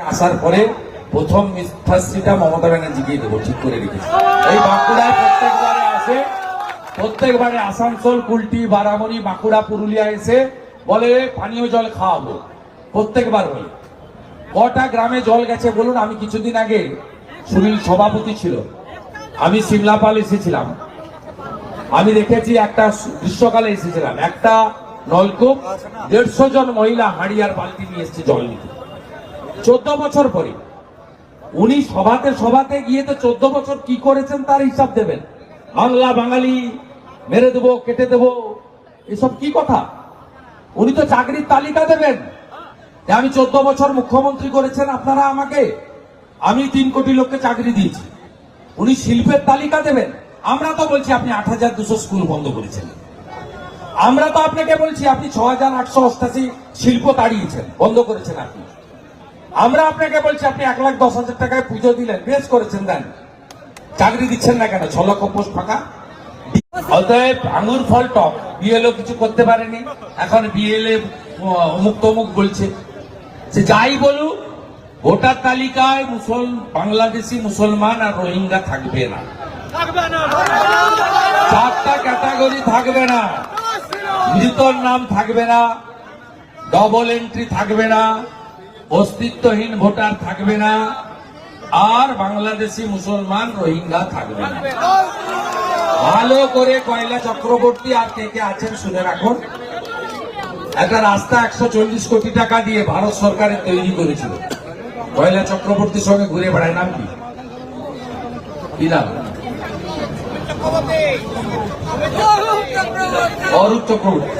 আসার পরে প্রথম মিথ্যাশ্রীটা মমতা ব্যানার্জিকে দেবো, ঠিক করে রেখেছি। এই বাঁকুড়ায় প্রত্যেকবারে আসে। প্রত্যেকবারে আসানসোল, কুলটি বারামণি বাঁকুড়া, পুরুলিয়া এসে বলে, পানীয় জল খাওয়াবো। প্রত্যেকবার বলে। কটা গ্রামে জল গেছে বলুন, আমি কিছুদিন আগে সুনীল সভাপতি ছিল। আমি সিমলাপাল এসেছিলাম। আমি দেখেছি একটা গ্রীষ্মকালে এসেছিলাম। একটা নলকূপ, দেড়শো জন মহিলা হাড়িয়ার বালতি নিয়ে এসছে জল নিতে। চোদ্দ বছর পরে। উনি সভাতে সভাতে গিয়ে তো চোদ্দ বছর কি করেছেন তার হিসাব দেবেন। বাংলা বাঙালি, মেরে দেবো, কেটে দেবো, এসব কি কথা? উনি তো চাকরির তালিকা দেবেন। আমি চোদ্দ বছর মুখ্যমন্ত্রী করেছেন, আপনারা আমাকে, আমি তিন কোটি লোককে চাকরি দিয়েছি। উনি শিল্পের তালিকা দেবেন। আমরা তো বলছি আপনি আট হাজার দুশো স্কুল বন্ধ করেছেন। আমরা তো আপনাকে বলছি আপনি ছ হাজার আটশো অষ্টাশি শিল্প তাড়িয়েছেন, বন্ধ করেছেন আপনি। আমরা আপনাকে বলছি আপনি এক লাখ দশ হাজার টাকায় পুজো দিলেন বেশ করেছেন দেন। চাকরি দিচ্ছেন না কেন? ছ লক্ষ পোস্ট ফাঁকা। অতএব আঙুর ফল টক। বিএলও কিছু করতে পারেনি। এখন বিএলএ অমুক তমুক বলছে। যে যাই বলুক ভোটার তালিকায় মুসল বাংলাদেশি মুসলমান আর রোহিঙ্গা থাকবে না। চারটা ক্যাটাগরি থাকবে না। মৃতর নাম থাকবে না। ডবল এন্ট্রি থাকবে না। অস্তিত্বহীন ভোটার থাকবে না, আর বাংলাদেশি মুসলমান রোহিঙ্গা থাকবে না। ভালো করে কয়লা চক্রবর্তী আর কে কে আছেন শুনে রাখুন। একটা রাস্তা একশো চল্লিশ কোটি টাকা দিয়ে ভারত সরকারের তৈরি করেছিল। কয়লা চক্রবর্তীর সঙ্গে ঘুরে বেড়ায় নাম কি? অরূপ চক্রবর্তী।